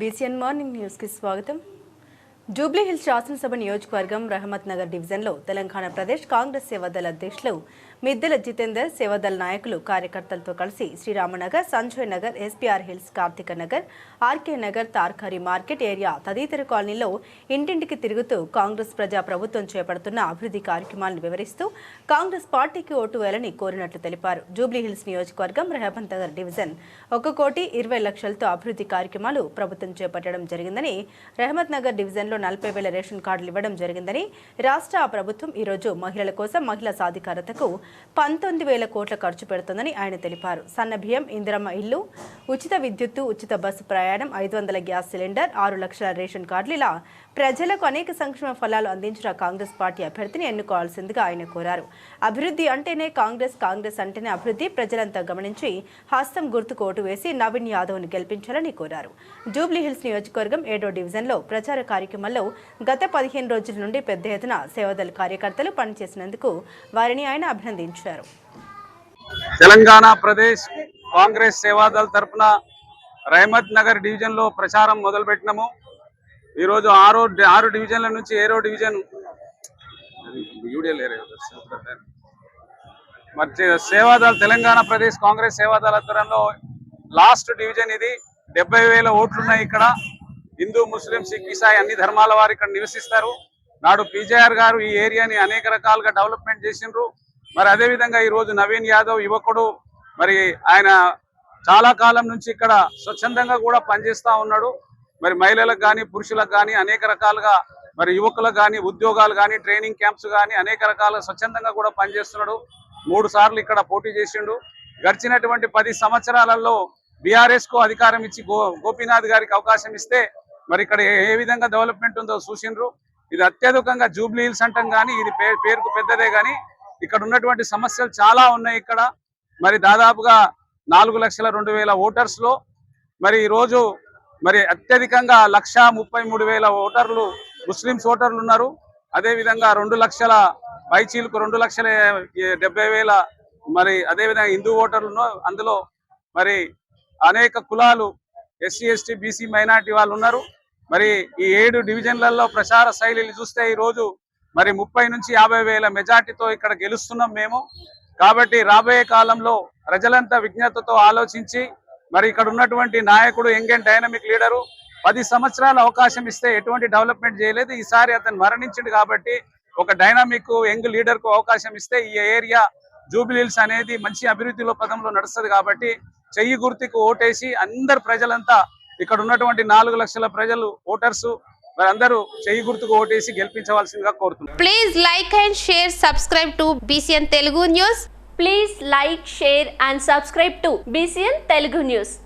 BCN morning న్యూస్కి స్వాగతం. జూబ్లీహిల్స్ శాసనసభ నియోజకవర్గం రహమత్ నగర్ డివిజన్లో తెలంగాణ ప్రదేశ్ కాంగ్రెస్ సేవాదళ అధ్యక్షులు మిద్దెల జితేందర్ సేవాదళ నాయకులు కార్యకర్తలతో కలిసి Sriramnagar Sanjay Nagar SPR hills Karthika Nagar RK Nagar తార్కారి market area తదితర కాలనీలో ఇంటింటికి తిరుగుతూ కాంగ్రెస్ ప్రజా ప్రభుత్వం చేపడుతున్న అభివృద్ధి కార్యక్రమాలను వివరిస్తూ కాంగ్రెస్ పార్టీకి ఓటు వేయాలని కోరినట్లు తెలిపారు. జూబ్లీహిల్స్ నియోజకవర్గం రహమత్ నగర్ డివిజన్ ఒక కోటి ఇరవై లక్షలతో అభివృద్ధి కార్యక్రమాలు ప్రభుత్వం చేపట్టడం జరిగిందని రెహమత్ నగర్ డివిజన్లో నలభై వేల రేషన్ కార్డులు ఇవ్వడం జరిగిందని రాష్ట్ర ప్రభుత్వం ఈరోజు మహిళల కోసం మహిళా సాధికారతకు పంతొమ్మిది వేల కోట్ల ఖర్చు పెడుతోందని ఆయన తెలిపారు. సన్న ఇందిరమ్మ ఇల్లు ఉచిత విద్యుత్తు ఉచిత బస్సు ప్రయాణం ఐదు వందల గ్యాస్ సిలిండర్ ఆరు లక్షల రేషన్ కార్డులు ఇలా ప్రజలకు అనేక సంక్షేమ ఫలాలు అందించిన కాంగ్రెస్ పార్టీ అభ్యర్థిని ఎన్నుకోవాల్సిందిగా ఆయన కోరారు. అభివృద్ధి అంటేనే కాంగ్రెస్ కాంగ్రెస్ అంటేనే అభివృద్ధి. ప్రజలంతా గమనించి హస్తం గుర్తుకు ఓటు వేసి నవీన్ యాదవ్ను గెలిపించాలని కోరారు. జూబ్లీహిల్స్ నియోజకవర్గం ఏడో డివిజన్లో ప్రచార కార్యక్రమంలో గత పదిహేను రోజుల నుండి పెద్ద ఎత్తున సేవదళ కార్యకర్తలు పనిచేసినందుకు వారిని ఆయన అభినందించారు. తెలంగాణ ప్రదేశ్ కాంగ్రెస్ సేవాదళ తరపున రహమత్ నగర్ డివిజన్లో ప్రచారం మొదలుపెట్టినాము. ఈరోజు ఆరో ఆరు డివిజన్ల నుంచి ఏరో డివిజన్ ఏరియా మరి సేవాదళ తెలంగాణ ప్రదేశ్ కాంగ్రెస్ సేవాదళ ఆధ్వర్యంలో లాస్ట్ డివిజన్ ఇది. డెబ్బై వేల ఓట్లు ఉన్నాయి ఇక్కడ. హిందూ ముస్లిం సిక్ ఇసాయి అన్ని ధర్మాల వారు ఇక్కడ నివసిస్తారు. నాడు పీజేఆర్ గారు ఈ ఏరియాని అనేక రకాలుగా డెవలప్మెంట్ చేసిండ్రు. మరి అదే విధంగా ఈ రోజు నవీన్ యాదవ్ యువకుడు మరి ఆయన చాలా కాలం నుంచి ఇక్కడ స్వచ్ఛందంగా కూడా పనిచేస్తూ ఉన్నాడు. మరి మహిళలకు కానీ పురుషులకు కానీ అనేక రకాలుగా మరి యువకులకు కానీ ఉద్యోగాలు కానీ ట్రైనింగ్ క్యాంప్స్ కానీ అనేక రకాల స్వచ్ఛందంగా కూడా పనిచేస్తున్నాడు. మూడు సార్లు ఇక్కడ పోటీ చేసిండు. గడిచినటువంటి పది సంవత్సరాలలో బీఆర్ఎస్కు అధికారం ఇచ్చి గో గోపీనాథ్ గారికి అవకాశం ఇస్తే మరి ఇక్కడ ఏ- విధంగా డెవలప్మెంట్ ఉందో చూసిండ్రు. ఇది అత్యధికంగా జూబ్లీ హిల్స్ అంటాం కానీ ఇది పేరుకు పెద్దదే కానీ ఇక్కడ ఉన్నటువంటి సమస్యలు చాలా ఉన్నాయి ఇక్కడ. మరి దాదాపుగా నాలుగు లక్షల రెండు వేల ఓటర్స్లో మరి ఈ రోజు మరి అత్యధికంగా లక్ష ముప్పై మూడు వేల ఓటర్లు ముస్లిమ్స్ ఓటర్లు ఉన్నారు. అదే విధంగా రెండు లక్షల పైచీలకు రెండు లక్షల డెబ్బై వేల మరి అదే విధంగా హిందూ ఓటర్లు అందులో మరి అనేక కులాలు ఎస్సీ ఎస్టీ బీసీ మైనార్టీ వాళ్ళు ఉన్నారు. మరి ఈ ఏడు డివిజన్లలో ప్రచార శైలిని చూస్తే ఈ రోజు మరి ముప్పై నుంచి యాభై వేల మెజార్టీతో ఇక్కడ గెలుస్తున్నాం మేము. కాబట్టి రాబోయే కాలంలో ప్రజలంతా విజ్ఞతతో ఆలోచించి మరి ఇక్కడ ఉన్నటువంటి నాయకుడు యంగ్ డైనమిక్ లీడరు పది సంవత్సరాల అవకాశం ఇస్తే ఎటువంటి డెవలప్మెంట్ చేయలేదు. ఈసారి అతను మరణించిండు కాబట్టి ఒక డైనామిక్ యంగ్ లీడర్కు అవకాశం ఇస్తే ఈ ఏరియా జూబిలీల్స్ అనేది మంచి అభివృద్ధిలో పదంలో నడుస్తుంది కాబట్టి చెయ్యి గుర్తుకు ఓటేసి అందరు ప్రజలంతా ఇక్కడ ఉన్నటువంటి నాలుగు లక్షల ప్రజలు ఓటర్స్ మరి అందరూ చెయ్యి గుర్తుకు ఓటేసి గెలిపించవలసిందిగా కోరుతున్నాను Please like and share, subscribe to BCN Telugu News. Please like, share and subscribe to BCN Telugu News.